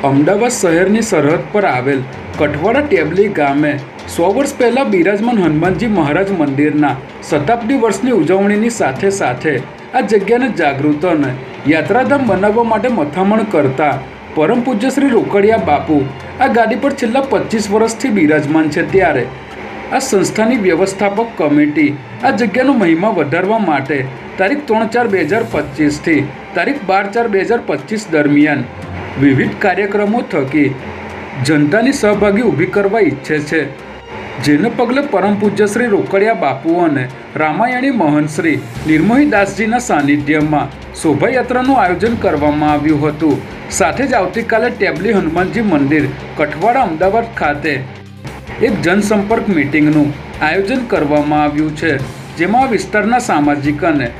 અમદાવાદ શહેરની સરહદ પર આવેલ કઠવાડા ટેબલી ગામે સો વર્ષ પહેલાં બિરાજમાન હનુમાનજી મહારાજ મંદિરના શતાબ્દી વર્ષની ઉજવણીની સાથે સાથે આ જગ્યાને જાગૃત અને યાત્રાધામ બનાવવા માટે મથામણ કરતા પરમ પૂજ્ય શ્રી રોકડિયા બાપુ આ ગાડી પર છેલ્લા પચીસ વર્ષથી બિરાજમાન છે ત્યારે આ સંસ્થાની વ્યવસ્થાપક કમિટી આ જગ્યાનો મહિમા વધારવા માટે તારીખ ત્રણ ચાર બે હજાર પચીસથી તારીખ બાર ચાર બે હજાર પચીસ દરમિયાન વિવિધ કાર્યક્રમો થકી જનતાની સહભાગી ઊભી કરવા ઈચ્છે છે. જેને પગલે પરમ પૂજ્ય શ્રી રોકડિયા બાપુ અને રામાયણી મહંત નિર્મોહીદાસજીના નિર્મોહી દાસજીના સાનિધ્યમાં શોભાયાત્રાનું આયોજન કરવામાં આવ્યું હતું. સાથે જ આવતીકાલે ટેબલી હનુમાનજી મંદિર, કઠવાડા અમદાવાદ ખાતે એક જનસંપર્ક મિટિંગનું આયોજન કરવામાં આવ્યું છે. જેમાં વિસ્તારના સામાજિક અને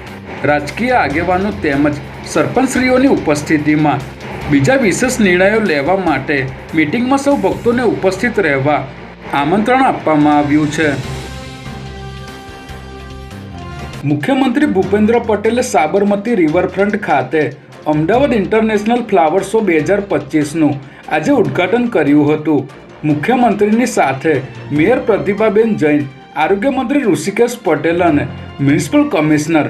રાજકીય આગેવાનો તેમજ સરપંચશ્રીઓની ઉપસ્થિતિમાં બીજા વિશેષ નિર્ણયો લેવા માટે મિટિંગમાં સૌ ભક્તોને ઉપસ્થિત રહેવા આમંત્રણ આપવામાં આવ્યું છે. મુખ્યમંત્રી ભૂપેન્દ્ર પટેલે સાબરમતી રિવરફ્રન્ટ ખાતે અમદાવાદ ઇન્ટરનેશનલ ફ્લાવર શો બે હજાર પચીસનું આજે ઉદ્ઘાટન કર્યું હતું. મુખ્યમંત્રીની સાથે મેયર પ્રતિભાબેન જૈન, આરોગ્ય મંત્રી ઋષિકેશ પટેલ અને મ્યુનિસિપલ કમિશનર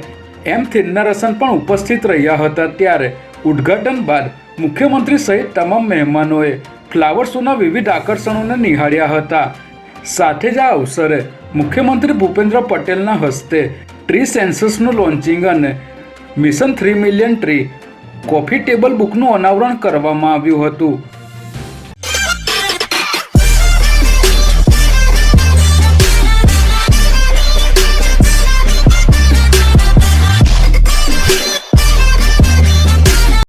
એમ થિન્નારસન પણ ઉપસ્થિત રહ્યા હતા. ત્યારે ઉદ્ઘાટન બાદ મુખ્યમંત્રી સહિત તમામ મહેમાનોએ ફ્લાવર શોના વિવિધ આકર્ષણોને નિહાળ્યા હતા. સાથે જ આ અવસરે મુખ્યમંત્રી ભૂપેન્દ્ર પટેલના હસ્તે ટ્રી સેન્સસનું લોન્ચિંગ અને mission three million tree coffee table બુકનું અનાવરણ કરવામાં આવ્યું હતું.